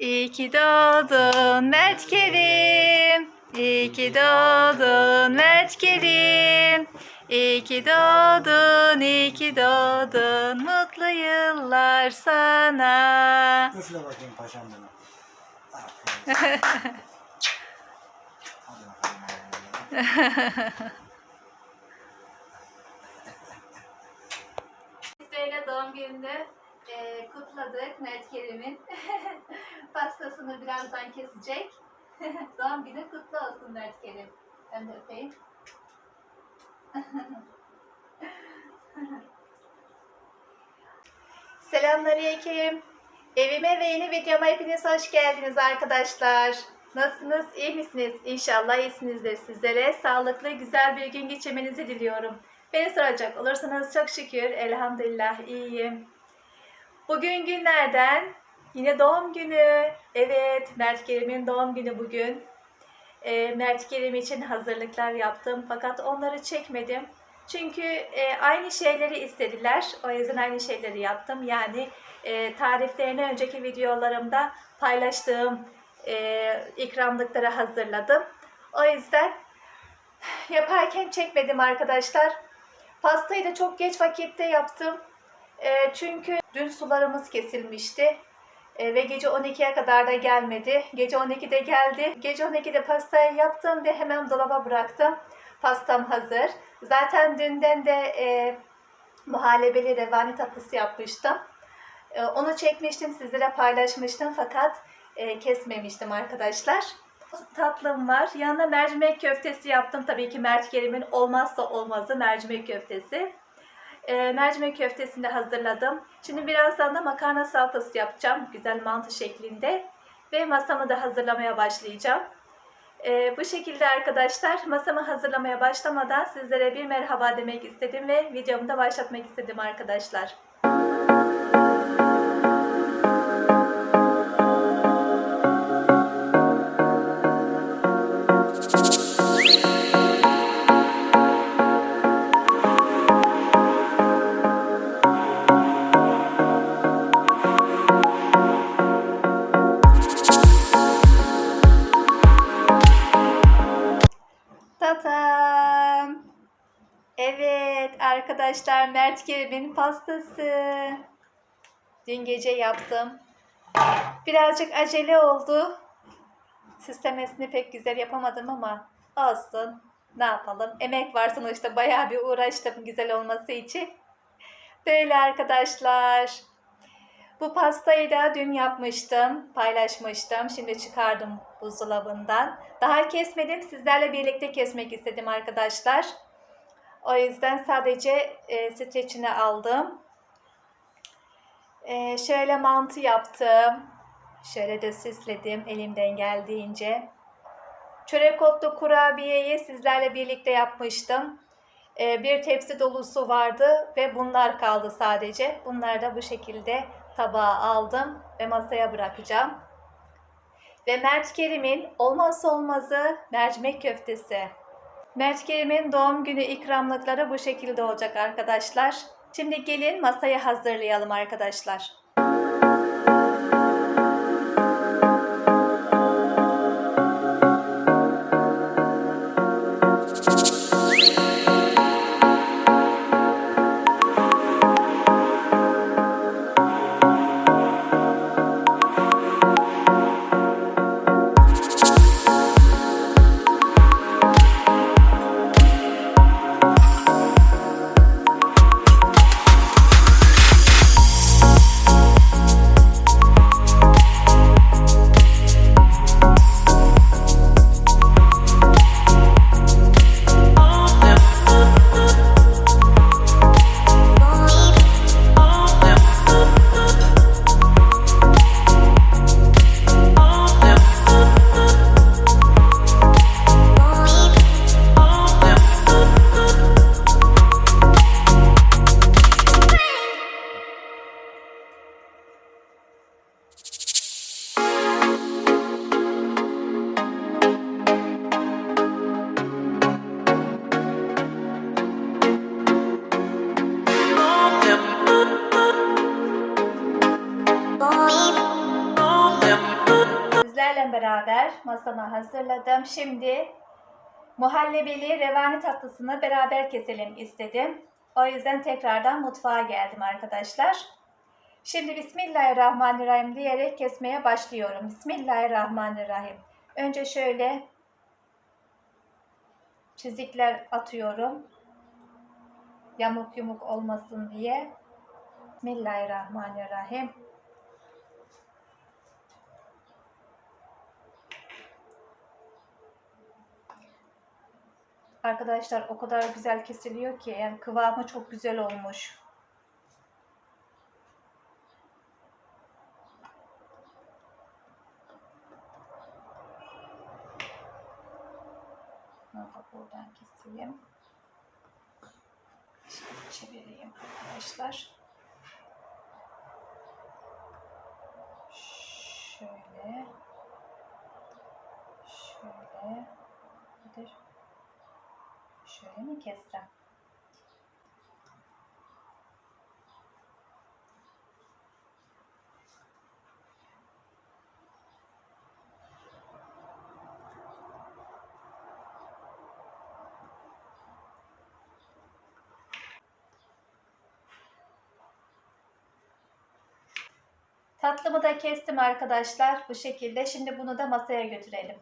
İyi ki doğdun Mert Kerim. İyi ki doğdun Mert Kerim. İyi ki doğdun, iyi ki doğdun. Mutlu yıllar sana. Üfle bakayım paşam bana. Böyle doğum gününü e, kutladık Mert Kerim'in. Pastasını birazdan kesecek. doğum günü kutlu olsun Mert Kerim. Ben de öpeyim. Selamünaleyküm. Evime ve yeni videoma hepiniz hoş geldiniz arkadaşlar. Nasılsınız? İyi misiniz? İnşallah iyisinizdir. Sizlere sağlıklı, güzel bir gün geçirmenizi diliyorum. Beni soracak olursanız çok şükür, elhamdülillah iyiyim. Bugün günlerden yine doğum günü. Evet, Mert Kerim'in doğum günü bugün. Ee, Mert Kerim için hazırlıklar yaptım fakat onları çekmedim. Çünkü e, aynı şeyleri istediler. O yüzden aynı şeyleri yaptım. Yani e, tariflerini önceki videolarımda paylaştığım e, ikramlıkları hazırladım. O yüzden yaparken çekmedim arkadaşlar. Pastayı da çok geç vakitte yaptım. E, çünkü dün sularımız kesilmişti. E, ve gece 12'ye kadar da gelmedi. Gece 12'de geldi. Gece 12'de pastayı yaptım ve hemen dolaba bıraktım. Pastam hazır. Zaten dünden de e, muhallebeli revani tatlısı yapmıştım. E, onu çekmiştim, sizlere paylaşmıştım fakat e, kesmemiştim arkadaşlar. Tatlım var. Yanına mercimek köftesi yaptım. Tabii ki Mert Kerim'in olmazsa olmazı mercimek köftesi. E, mercimek köftesini de hazırladım. Şimdi birazdan da makarna salatası yapacağım. Güzel mantı şeklinde. Ve masamı da hazırlamaya başlayacağım. E, bu şekilde arkadaşlar masamı hazırlamaya başlamadan sizlere bir merhaba demek istedim ve videomu da başlatmak istedim arkadaşlar. Arkadaşlar Mert Kerim'in pastası. Dün gece yaptım. Birazcık acele oldu. Süslemesini pek güzel yapamadım ama olsun. Ne yapalım? Emek var sonuçta. Bayağı bir uğraştım güzel olması için. Böyle arkadaşlar. Bu pastayı da dün yapmıştım, paylaşmıştım. Şimdi çıkardım buzdolabından. Daha kesmedim, sizlerle birlikte kesmek istedim arkadaşlar. O yüzden sadece e, streçini aldım. E, şöyle mantı yaptım. Şöyle de süsledim elimden geldiğince. Çörek otlu kurabiyeyi sizlerle birlikte yapmıştım. E, bir tepsi dolusu vardı ve bunlar kaldı sadece. Bunları da bu şekilde tabağa aldım ve masaya bırakacağım. Ve Mert Kerim'in olmazsa olmazı mercimek köftesi. Mert Kerim'in doğum günü ikramlıkları bu şekilde olacak arkadaşlar. Şimdi gelin masayı hazırlayalım arkadaşlar. Beraber masamı hazırladım. Şimdi muhallebili revani tatlısını beraber keselim istedim. O yüzden tekrardan mutfağa geldim arkadaşlar. Şimdi Bismillahirrahmanirrahim diyerek kesmeye başlıyorum. Bismillahirrahmanirrahim. Önce şöyle çizikler atıyorum. Yamuk yumuk olmasın diye. Bismillahirrahmanirrahim. Arkadaşlar o kadar güzel kesiliyor ki yani kıvamı çok güzel olmuş. Bunu da buradan keseyim. Şimdi çevireyim arkadaşlar. Şöyle. Şöyle. Nedir? Şöyle mi kessem? Tatlımı da kestim arkadaşlar bu şekilde. Şimdi bunu da masaya götürelim.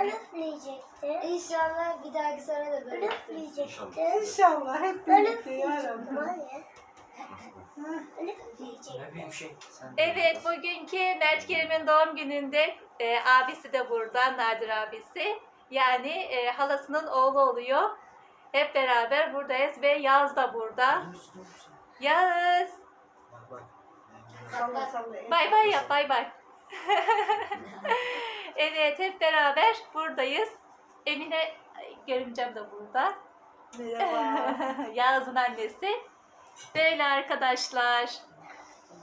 Ben üfleyecektim. İnşallah bir dahaki sene de böyle üfleyecektim. İnşallah hep birlikte ya üfleyecektim Rabbi. anne. Ben üfleyecektim. Ne büyük şey. Sen Evet bugünkü Mert Kerim'in doğum gününde e, abisi de burada Nadir abisi. Yani e, halasının oğlu oluyor. Hep beraber buradayız ve Yaz da burada. Yaz. Salla salla. Bay bay yap bay bay. evet hep beraber buradayız. Emine görümcem de burada. Merhaba. Yağız'ın annesi. Böyle arkadaşlar.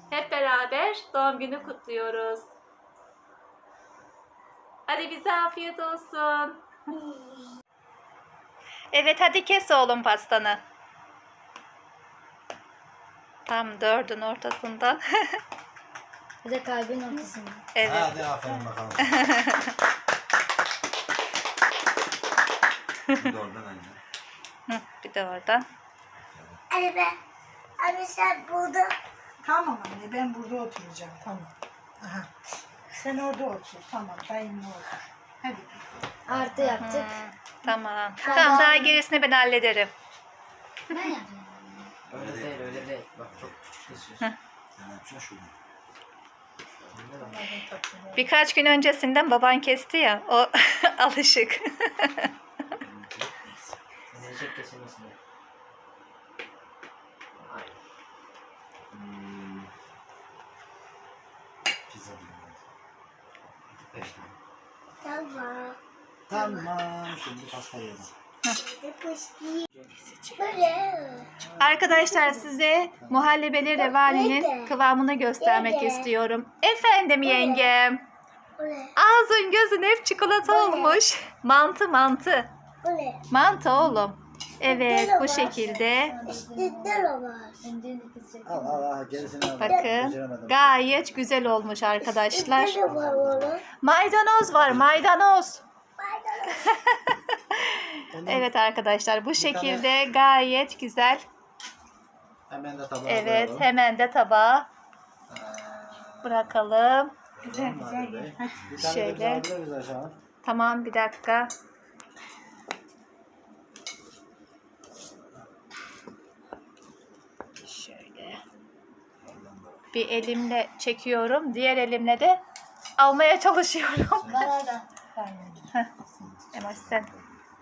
Hep beraber doğum günü kutluyoruz. Hadi bize afiyet olsun. Evet hadi kes oğlum pastanı. Tam dördün ortasından. Bir de kalbin ortasında. evet. Hadi aferin bakalım. Bir de oradan önce. Hı, bir de oradan. Anne ben. Anne sen burada. Tamam anne ben burada oturacağım tamam. Aha. Sen orada otur tamam dayımla otur. Hadi. Artı yaptık. Hı, tamam. Tamam. Tamam daha gerisini ben hallederim. Ben yapıyorum. Öyle değil, öyle değil. Bak çok küçük kesiyorsun. Sen yapacaksın şunu. Birkaç gün öncesinden baban kesti ya. O alışık. Kesilmesin. Hmm. Pizza bilmiyorum. Beş tane. Tamam. Tamam. Şimdi pasta yiyelim. Arkadaşlar size muhallebeli revaninin kıvamını göstermek istiyorum. Efendim yengem. Ağzın gözün hep çikolata olmuş. Mantı mantı. Mantı oğlum. Evet bu şekilde. Bakın gayet güzel olmuş arkadaşlar. İstediler var. Maydanoz var maydanoz. Onu Evet arkadaşlar bu şekilde gayet güzel. Hemen de tabağa Evet koyalım. hemen de tabağa bırakalım. Güzel Tamam güzel. Bir tane Şöyle. de aşağı? Tamam bir dakika. Şöyle. Bir elimle çekiyorum. Diğer elimle de almaya çalışıyorum. Bana da. Emoş sen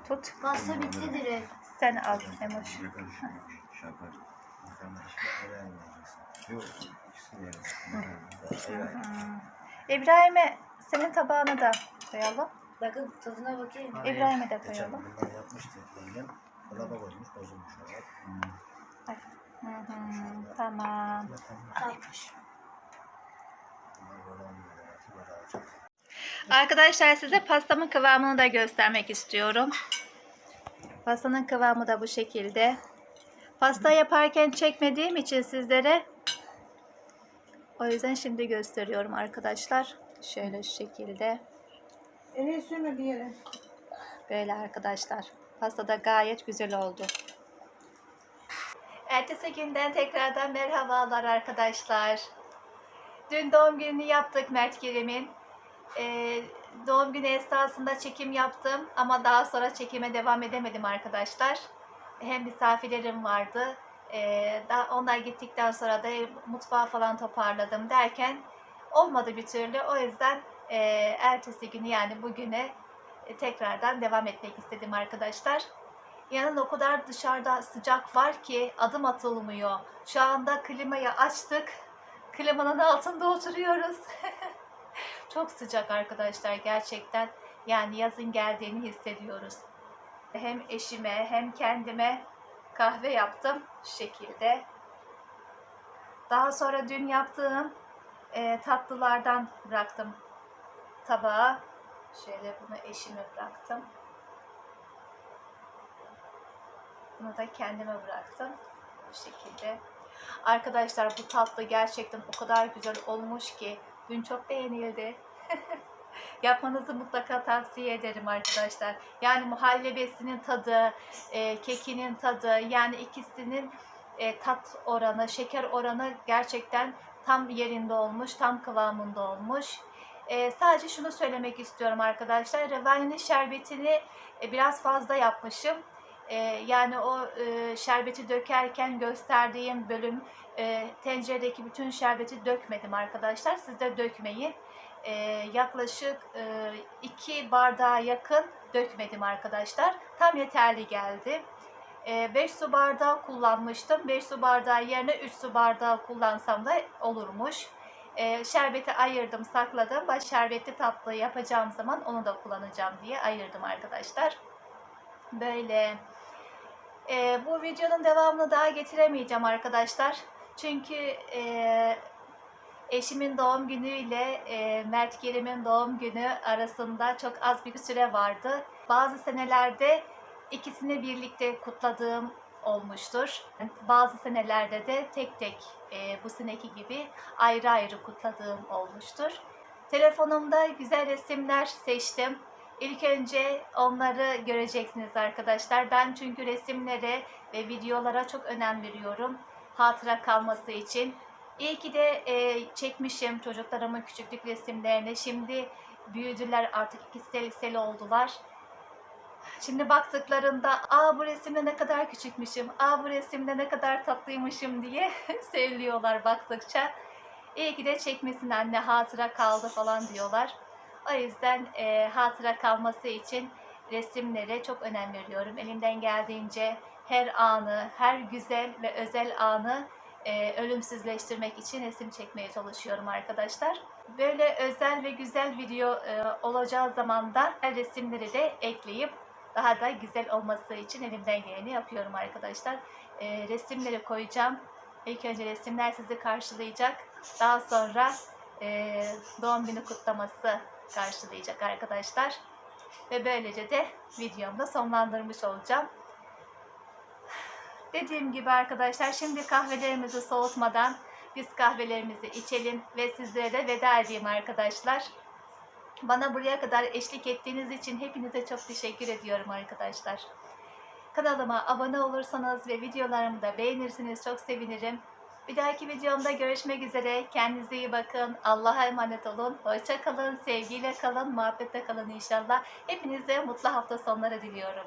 tut. Pasta bitti direkt. Sen al Emoş. İbrahim'e senin tabağına da koyalım. Bakın tadına bakayım. İbrahim'e de koyalım. bunlar yapmıştı. Yengem dolaba koymuş, bozulmuş. o. Ay. Hı hı, tamam. Bunlar böyle olmuyor. Arkadaşlar size pastamın kıvamını da göstermek istiyorum. Pastanın kıvamı da bu şekilde. Pasta yaparken çekmediğim için sizlere o yüzden şimdi gösteriyorum arkadaşlar. Şöyle şu şekilde. Ele sürme bir yere. Böyle arkadaşlar. Pasta da gayet güzel oldu. Ertesi günden tekrardan merhabalar arkadaşlar. Dün doğum gününü yaptık Mert Kerim'in. Ee, doğum günü esnasında çekim yaptım ama daha sonra çekime devam edemedim arkadaşlar. Hem misafirlerim vardı. Ee, daha onlar gittikten sonra da mutfağı falan toparladım derken olmadı bir türlü. O yüzden e, ertesi günü yani bugüne e, tekrardan devam etmek istedim arkadaşlar. Yanın o kadar dışarıda sıcak var ki adım atılmıyor. Şu anda klimayı açtık. Klimanın altında oturuyoruz. Çok sıcak arkadaşlar gerçekten. Yani yazın geldiğini hissediyoruz. Hem eşime hem kendime kahve yaptım şu şekilde. Daha sonra dün yaptığım e, tatlılardan bıraktım tabağa. Şöyle bunu eşime bıraktım. Bunu da kendime bıraktım. Bu şekilde. Arkadaşlar bu tatlı gerçekten o kadar güzel olmuş ki dün çok beğenildi. Yapmanızı mutlaka tavsiye ederim arkadaşlar. Yani muhallebesinin tadı, e, kekinin tadı yani ikisinin e, tat oranı, şeker oranı gerçekten tam yerinde olmuş, tam kıvamında olmuş. E, sadece şunu söylemek istiyorum arkadaşlar. Revani'nin şerbetini e, biraz fazla yapmışım. E, yani o e, şerbeti dökerken gösterdiğim bölüm e, tenceredeki bütün şerbeti dökmedim arkadaşlar. Siz de dökmeyin. E, yaklaşık 2 bardağa yakın dökmedim arkadaşlar. Tam yeterli geldi. 5 su bardağı kullanmıştım. 5 su bardağı yerine 3 su bardağı kullansam da olurmuş. E, şerbeti ayırdım, sakladım. Baş şerbetli tatlı yapacağım zaman onu da kullanacağım diye ayırdım arkadaşlar. Böyle. E, bu videonun devamını daha getiremeyeceğim arkadaşlar. Çünkü e, eşimin doğum günüyle e, Mert Kerim'in doğum günü arasında çok az bir süre vardı. Bazı senelerde ikisini birlikte kutladığım olmuştur. Bazı senelerde de tek tek e, bu seneki gibi ayrı ayrı kutladığım olmuştur. Telefonumda güzel resimler seçtim. İlk önce onları göreceksiniz arkadaşlar. Ben çünkü resimlere ve videolara çok önem veriyorum. Hatıra kalması için. İyi ki de e, çekmişim çocuklarımın küçüklük resimlerini. Şimdi büyüdüler artık ikisi liseli oldular. Şimdi baktıklarında aa bu resimde ne kadar küçükmüşüm, aa bu resimde ne kadar tatlıymışım diye söylüyorlar baktıkça. İyi ki de çekmesin anne hatıra kaldı falan diyorlar. O yüzden e, hatıra kalması için resimlere çok önem veriyorum. Elimden geldiğince her anı, her güzel ve özel anı e, ölümsüzleştirmek için resim çekmeye çalışıyorum arkadaşlar. Böyle özel ve güzel video e, olacağı zaman da resimleri de ekleyip daha da güzel olması için elimden geleni yapıyorum arkadaşlar. E, resimleri koyacağım. İlk önce resimler sizi karşılayacak. Daha sonra e, doğum günü kutlaması karşılayacak arkadaşlar. Ve böylece de videomu da sonlandırmış olacağım. Dediğim gibi arkadaşlar şimdi kahvelerimizi soğutmadan biz kahvelerimizi içelim ve sizlere de veda edeyim arkadaşlar. Bana buraya kadar eşlik ettiğiniz için hepinize çok teşekkür ediyorum arkadaşlar. Kanalıma abone olursanız ve videolarımı da beğenirsiniz çok sevinirim. Bir dahaki videomda görüşmek üzere. Kendinize iyi bakın. Allah'a emanet olun. Hoşça kalın. Sevgiyle kalın. Muhabbette kalın inşallah. Hepinize mutlu hafta sonları diliyorum.